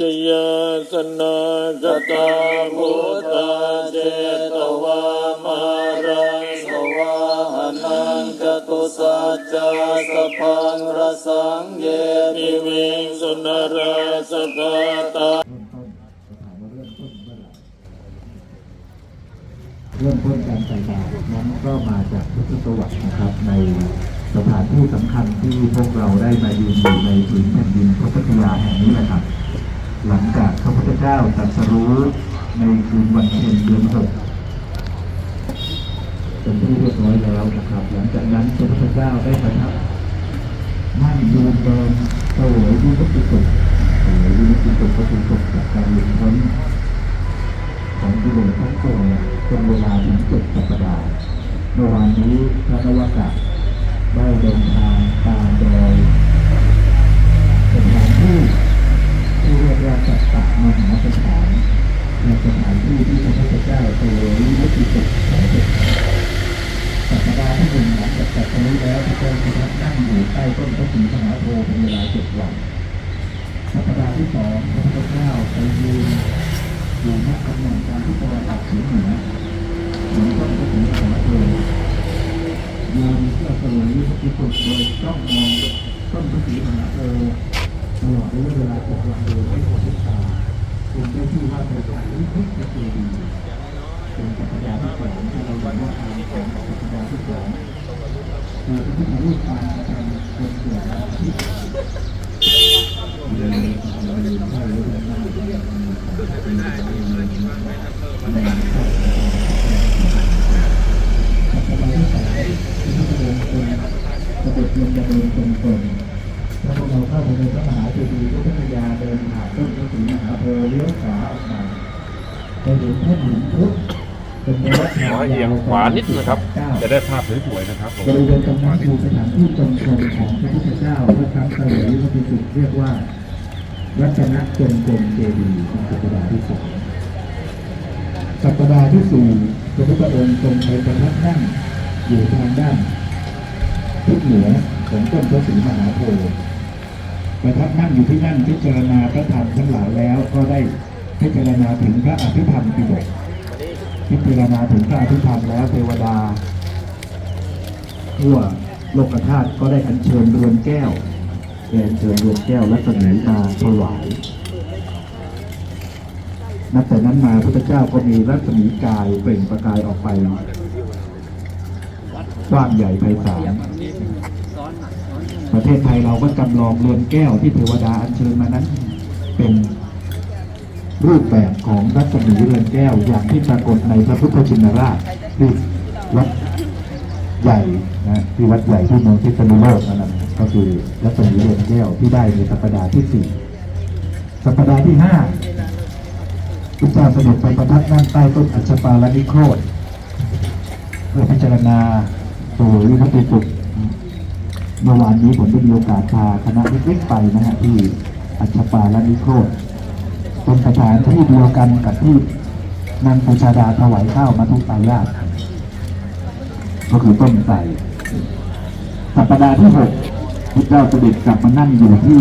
ชยสนาจตามุตาเจตวามารังสวาหนังจตุสัจจาสพังรสังเยนิวิงสุนราสกตาเริ่มต้นการใส่บาตรนั้นก็มาจากพุทธประวัตินะครับในสถานที่สำคัญที่พวกเราได้มายืนอยู่ในผืนแผ่นดินพุทธคยาแห่งนี้นะครับ หลังจากพระพุทธเจ้าตรัสรู้ในคืนวันเพ็ญเดือนหกเป็นที่เรียบร้อยแล้วนะครับ หลังจากนั้นพระพุทธเจ้าได้ประทับนั่งยืนเดินเสวยวิมุตติสุขเสวยวิมุตติสุขก็คือสุขจากการหลุดพ้นของกิเลสทั้งปวงเป็นเวลาถึงจ็ดสัปดาห์เมื่อวานนี้พระนวกะได้เดินทางตามโดยสถานที่ ที่เรียกว่าจัตตมหาสถานและสถานที่ที่พระพุทธเจ้าเสวยวิมุตติสุขสำเร็จสัปดาห์ที่หนึ่งหลังจากตรัสรู้แล้วพระเจ้าพิทักษ์นั่งอยู่ใต้ต้นพระศรีมหาโพธิ์เป็นเวลาเจ็ดวันสัปดาห์ที่สองพระพุทธเจ้าไปยืนอยู่ณตำแหน่งการที่ตะวันออกเฉียงเหนือเหมือนต้นกระถิ่นของเธอยืนเพื่อเสวยพระพุทธโดยจ้องมองต้นกระถิ่นของเธอ ตลอดระยะเวลาเจ็ดวันโดยไม่หมดทิศทางเป็นได้ที่ว่าเป็นการวิพิจารณาเป็นสัปดาห์ที่สองที่เราเรียนว่าทางของสัปดาห์ที่สองคือพระพุทธรูปปางการเป็นเกิดที่เดินเราเรียนเข้าเรื่องนั้นเสด็จลงดำเนินตรงตรงแล้วพวกเราเข้าไปในพระมหาเจดีย์พระพุทธยาเดินผ่านต้นพ ระศรีมหาโพธิ์เลี้ยวขวาออกมาไปเห็นแท่นหินพุทธเป็นระยะทางขอให้เอียงขวานิดนะครับ จะได้ภาพสวยๆนะครับผมบริเวณตรงนั้นคือสถานที่จงกรมของพระพุทธเจ้าพระครั้งเสวยพระพิสุทธิ์เรียกว่ารัตนจงกรมเจดีย์เป็นสัปดาห์ที่สองสัปดาห์ที่สี่พระพุทธองค์ทรงไปประทับนั่งอยู่ทางด้านทิศเหนือของต้นพระศรีมหาโพธิ์ ประทับนั่งอยู่ที่นั่นพิจารณาพระธรรมทั้งหลายแล้วก็ได้พิจารณาถึงพระอภิธรรมปิฎกพิจารณาถึงพระอภิธรรมแล้วเทวดาทั่วโลกธาตุก็ได้อัญเชิญเรือนแก้วได้อัญเชิญเรือนแก้วและสมีมาถวายนับแต่นั้นมาพระเจ้าก็มีรัศมีกายเปล่งประกายออกไปกว้างใหญ่ไพศาล ประเทศไทยเราก็จำลองเรือนแก้วที่เทวดาอัญเชิญมานั้น เป็นรูปแบบของรัศมีเรือนแก้วอย่างที่ปรากฏในพระพุทธชินราชที่วัดใหญ่นะที่วัดใหญ่ที่เมืองพิษณุโลกนั่นนะก็คือรัศมีเรือนแก้วที่ได้ในสัปดาห์ที่สี่สัปดาห์ที่ห้าพระเจ้าเสด็จไปประทับนั่งใต้ต้นอัชปาลนิโครธเพื่อพิจารณาตัววิพัฒน์สุข เมื่อวานนี้ผมได้มีโอกาสพาคณะเล็กๆไปนะฮะที่อัชปาและนิโครธเป็นสถานที่เดียวกันกับที่นางปูชาดาถวายข้าวมาทุกปายาตก็คือต้นไทรสัปดาห์ที่หกพระเจ้าเสด็จกลับมานั่งอยู่ที่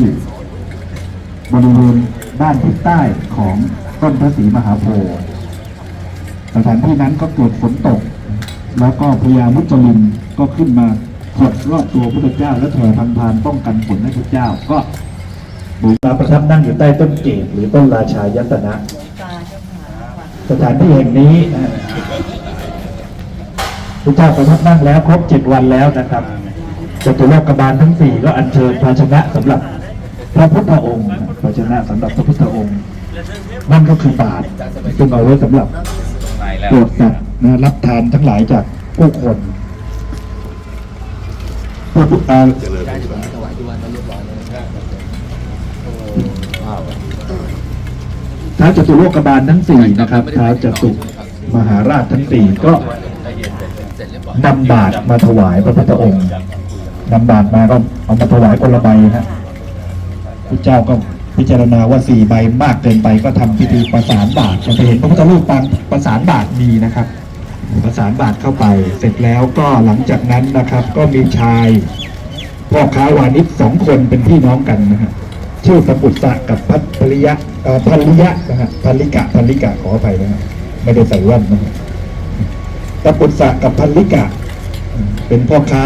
บริเวณด้านทิศใต้ของต้นพระศรีมหาโพธิ์สถานที่นั้นก็เกิดฝนตก แล้วก็พญามุจลินก็ขึ้นมา ขดรอบตัวพระเจ้า และแผ่พันพานป้องกันฝนให้พระเจ้าก็บูชาประทับนั่งอยู่ใต้ต้นเกศหรือต้นราชายตนะ สถานที่แห่งนี้พระเจ้าประทับนั่งแล้วครบเจ็ดวันแล้วนะครับจตุโลกบาลทั้งสี่ก็อัญเชิญภาชนะสำหรับพระพุทธองค์ภาชนะสำหรับพระพุทธองค์นั่นก็คือบาตรซึ่งเอาไว้สำหรับโปรดสัตว์รับทานทั้งหลายจากผู้คน พระพุทธาท้าวจตุโลกบาลทั้งสี่นะครับท้าจตุมหาราชทั้งสี่ก็นำบาตรมาถวายพระพุทธองค์นำบาตรมาก็เอามาถวายคนละใบฮะพระเจ้าก็พิจารณาว่าสี่ใบมากเกินไปก็ทำพิธีประสานบาตรจะไปเห็นพระพุทธรูปปางประสานบาตรมีนะครับ ประสานบาตรเข้าไป เสร็จแล้วก็หลังจากนั้นนะครับ ก็มีชายพ่อค้าวานิชสองคนเป็นพี่น้องกันนะฮะชื่อตะปุตสะกับพัทริยะพัริยะนะฮะพันลิกะพันลิกะขออภัยนะฮะไม่ได้ใส่แว่นนะฮะตะปุตสะกับพันลิกะ เป็นพ่อค้า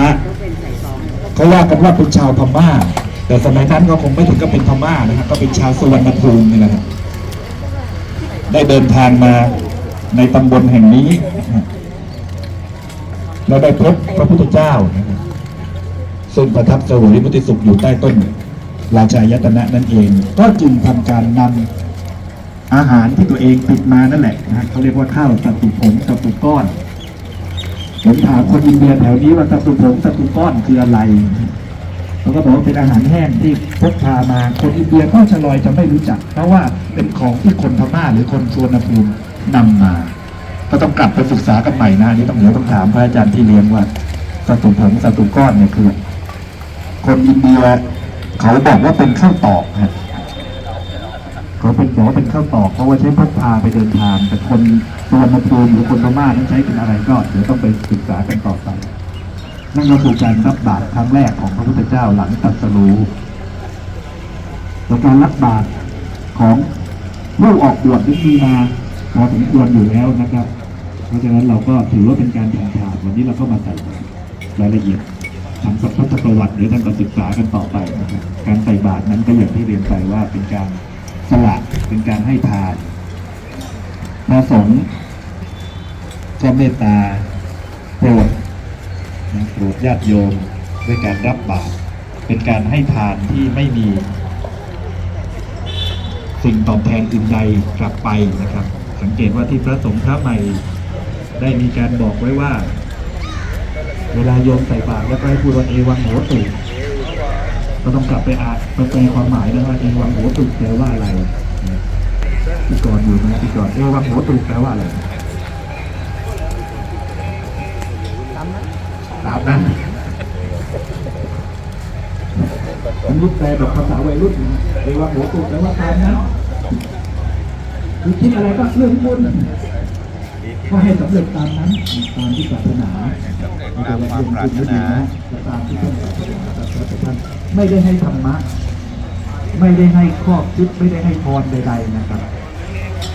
เขาว่ากันว่าเป็นชาวพม่า แต่สมัยนั้นก็คงไม่ถึงกับเป็นพม่านะฮะก็เป็นชาวสุวรรณภูมินี่แหละได้เดินทางมาในตำบลแห่งนี้ แล้วได้พบพระพุทธเจ้านะครับซึ่งประทับเสวยพุทธิสุขอยู่ใต้ต้น ราชายตนะนั่นเอง ก็จึงทำการนำอาหารที่ตัวเองติดมานั่นแหละนะฮะเขาเรียกว่าข้าวสัตุผงสัตุก้อนผมถามคนอินเดียแถวนี้ว่าสัตุผงสัตุก้อนคืออะไรเขาก็บอกว่าเป็นอาหารแห้งที่พกพามาคนอินเดียก็ชะลอยจะไม่รู้จัก เพราะว่าเป็นของที่คนพม่าหรือคนสวนภูมินำมา ก็ต้องกลับไปศึกษากันใหม่นะนี่ต้องเดี๋ยวต้องถามพระอาจารย์ที่เรียนว่าสัตุผงสัตุก้อนเนี่ยคือ คนอินเดียเขาบอกว่าเป็นข้าวตอกฮะเขาเป็นบอกว่าเป็นข้าวตอกเพราะว่าใช้พกพาไปเดินทาง แต่คนสวนภูมิหรือคนพม่านั้นใช้เป็นอะไรก็เดี๋ยวต้องไปศึกษากันต่อไปนั่นก็คือการรับบาตรครั้งแรกของพระพุทธเจ้าหลังตรัสรู้และการรับบาตรของผู้ออกบวชนี่มีมาพอสมควรอยู่แล้วนะครับ เพราะฉะนั้นเราก็ถือว่าเป็นการทำทานวันนี้เราก็มาใส่รายละเอียดทางพุทธประวัติหรือทานก็ศึกษากันต่อไปนะครับการใส่บาตรนั้นก็อย่างที่เรียนไปว่าเป็นการสละเป็นการให้ทานพระสงฆ์ก็เมตตาโปรดโปรดญาติโยมด้วยการรับบาตรเป็นการให้ทานที่ไม่มี สิ่งตอบแทนอื่นใดกลับไปนะครับ สังเกตว่าที่พระสงฆ์พระใหม่ ได้มีการบอกไว้ว่า เวลาโยมใส่บาตรแล้วก็ให้พูดว่าเอวังโหตุก็ต้องกลับไปอ่านไปแปลความหมายนะว่าเอวังโหตุแปลว่าอะไรพี่กรณ์อยู่นะพี่กรณ์เอวังโหตุแปลว่าอะไรตามนั้นผมรู้แปลแบบภาษาวัยรุ่นนะเอวังโหตุแปลว่าตามนั้นคือคิดอะไรก็เรื่องคุณ ก็ให้สำเร็จตามนั้นตามที่ปรารถนาตามความปรารถนาตามที่ท่านปรารถนาแต่ท่านไม่ได้ให้ธรรมะ ไม่ได้ให้ข้อคิดไม่ได้ให้พรใด ๆนะครับ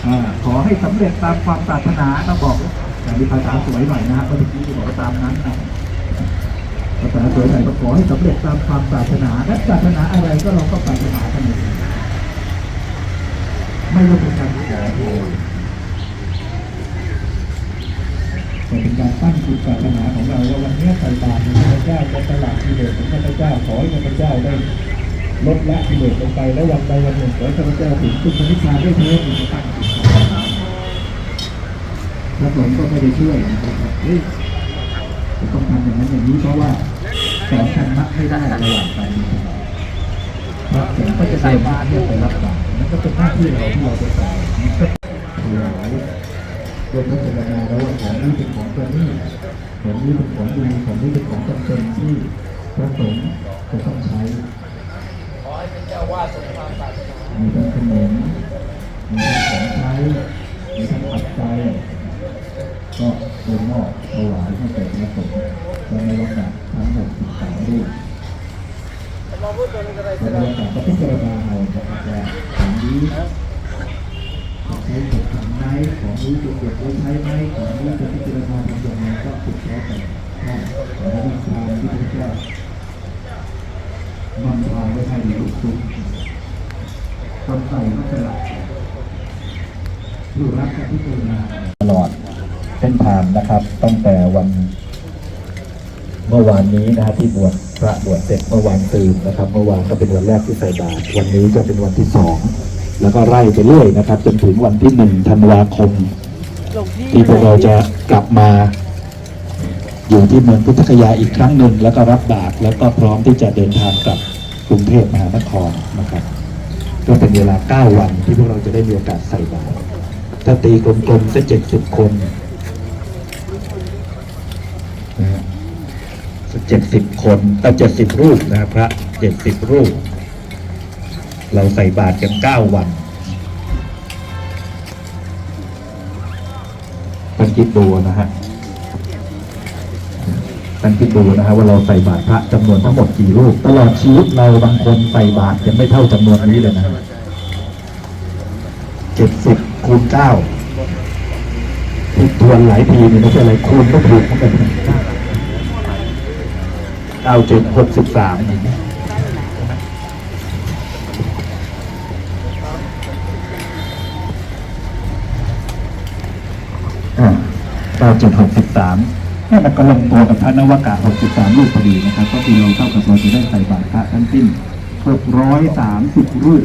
อาขอให้สำเร็จตามความปรารถนาเราบอกอย่างนี้ภาษาสวยหน่อยนะฮะเมื่อกี้ที่บอกว่าตามนั้นนะภาษาสวยหน่อยก็ขอให้สำเร็จตามความปรารถนาและปรารถนาอะไรก็เราก็ปรารถนากันเลยไม่ว่าเป็นการขอโทษ แต่เป็นการตั้งจิตปรารถนาของเราว่าวันนี้ใส่บาตรของพระเจ้าจะตลาดกิเลสของพระเจ้าขอให้พระเจ้าได้ลดละกิเลสลงไปแล้ววันใดวันหนึ่งขอให้ข้าพเจ้าถึงคุณนิพพานด้วยเถิดมีตั้งจิตพระสงฆ์ก็ไม่ได้ช่วยนะครับเฮ้ยจะต้องทำอย่างนั้นอย่างนี้เพราะว่าสอนธรรมะไม่ได้ระหว่างการมีธรรมะพระสงฆ์ก็จะใส่บาตรเนี่ยไปรับบาตรนั่นก็เป็นหน้าที่เราที่เราจะใส่นี่ก็ถวาย โดยพิจารณาแล้วว่าของนี้เป็นของประณีตของนี้เป็นของดีของนี้เป็นของจำเป็นที่พระสงฆ์จะต้องใช้มีทั้งขนมมีทั้งของใช้มีทั้งปัจจัยก็เป็นมอบถวายให้แก่พระสงฆ์และในวันนั้นทั้งหมดสามรูปในวันนั้นก็พิจารณาเอานะครับว่าของนี้ ใช้ถูกทำไหมของนี้จะเก็บไว้ใช้ไหมของนี้จะพิจารณาทำอย่างไรก็ติดต่อกันถ้าของนี้ทานที่พระเจ้านำทางไว้ให้ในลูกทุกคนใส่ก็จะหลับอยู่รักกับพิจารณาตลอดเส้นทางนะครับ ตั้งแต่วันเมื่อวานนี้นะฮะที่บวชพระบวชเสร็จเมื่อวานตื่นนะครับ เมื่อวานก็เป็นวันแรกที่ใส่บาตรวันนี้ก็เป็นวันที่สอง แล้วก็ไล่ไปเรื่อยนะครับ จนถึงวันที่หนึ่งธันวาคม ที่พวกเราจะกลับมาอยู่ที่เมืองพุทธคยาอีกครั้งหนึ่งแล้วก็รับบาตรแล้วก็พร้อมที่จะเดินทางกลับกรุงเทพมหานครนะครับก็เป็นเวลา 9 วันที่พวกเราจะได้มีโอกาสใส่บาตรถ้าตีกลมๆสักเจ็ดสิบคนนะฮะสักเจ็ดสิบคนแต่เจ็ดสิบรูปนะครับพระเจ็ดสิบรูป เราใส่บาตรกันเก้าวันเป็นคิดดูนะฮะท่านคิดดูนะฮะว่าเราใส่บาตรพระจำนวนทั้งหมดกี่รูปตลอดชีวิตเราบางคนใส่บาตรยังไม่เท่าจำนวนนี้เลยนะเจ็ดสิบคูณเก้าทิดทวนหลายทีนี่ไม่ใช่อะไรคูณก็ถูกเหมือนกันเก้าเจ็ดหกสิบสาม เก้าจ็ดหกสิบสามนี่มันก็ลงตัวกับพระนวากาหกสิบสามรูปพอดีนะครับ ก็คือเราเท่ากับเราจะได้ใส่บาตรพระทั้งสิ้นหกร้อยสามสิบรูป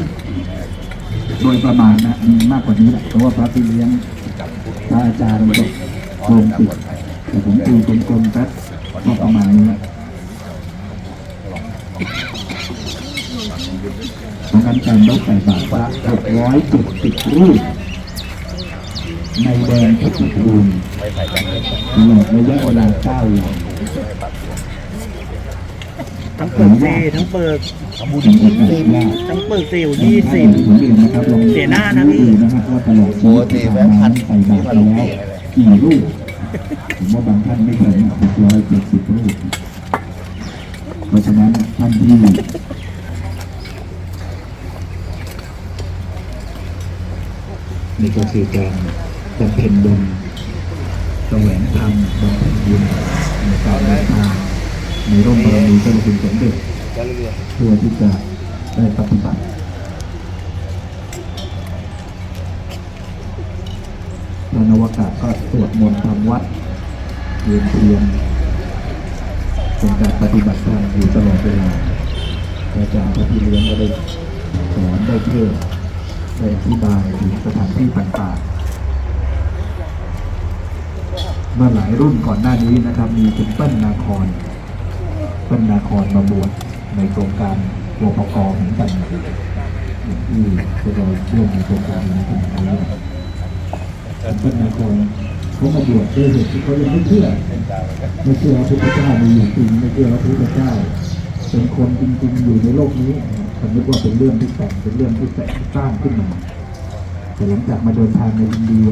โดยประมาณนะมีมากกว่านี้แหละเพราะว่าพระพี่เลี้ยงพระอาจารย์ก็รวมติดแต่ผมตีเป็นกลมๆแป๊บก็ประมาณนี้ดังนั้นการลดใส่บาตรพระหกร้อยเจ็ดสิบรูป ในแดนเพชรบูรณ์ตลอดระยะเวลาเก้าวันทั้งเปิดซีทั้งเปิดเป็นโอกาสแรกทั้งเปิดซิลยี่สิบผมเรียนนะครับลองเสียหน้านะพี่ดูนะครับว่าตลอดชีวิตที่ผ่านมาใส่บาตรไปแล้วกี่รูปผมว่าบางท่านไม่ถึงหกร้อยเจ็ดสิบรูปเพราะฉะนั้นท่านที่นี่ก็คือการ บำเพ็ญบุญแสวงธรรมบำเพ็ญบุญในการเดินทางในร่มบารมีเจ้าคุณสมเด็จเพื่อที่จะได้ปฏิบัติพระนวากาศก็สวดมนต์ทำวัดเรียนเพียรเป็นการปฏิบัติธรรมอยู่ตลอดเวลาอาจารย์พระพี่เลี้ยงก็ได้สอนได้เทศน์ได้อธิบายถึงสถานที่ต่างๆ เมื่อหลายรุ่นก่อนหน้านี้นะครับ มีคุณเปิ้ลนาคอนเปิ้ลนาคอนมาบวชในโครงการวปกเหมือนกันที่พวกเราร่วมในโครงการนี้กันนะครับเป็นนายคนเขามาบวชด้วยเหตุที่เขายังไม่เชื่อไม่เชื่อว่าพระพุทธเจ้ามีอยู่จริงไม่เชื่อว่าพระพุทธเจ้าเป็นคนจริงๆอยู่ในโลกนี้ผมนึกว่าเป็นเรื่องที่แต่งเป็นเรื่องที่แต่งสร้างขึ้นมาแต่หลังจากมาเดินทางในอินเดีย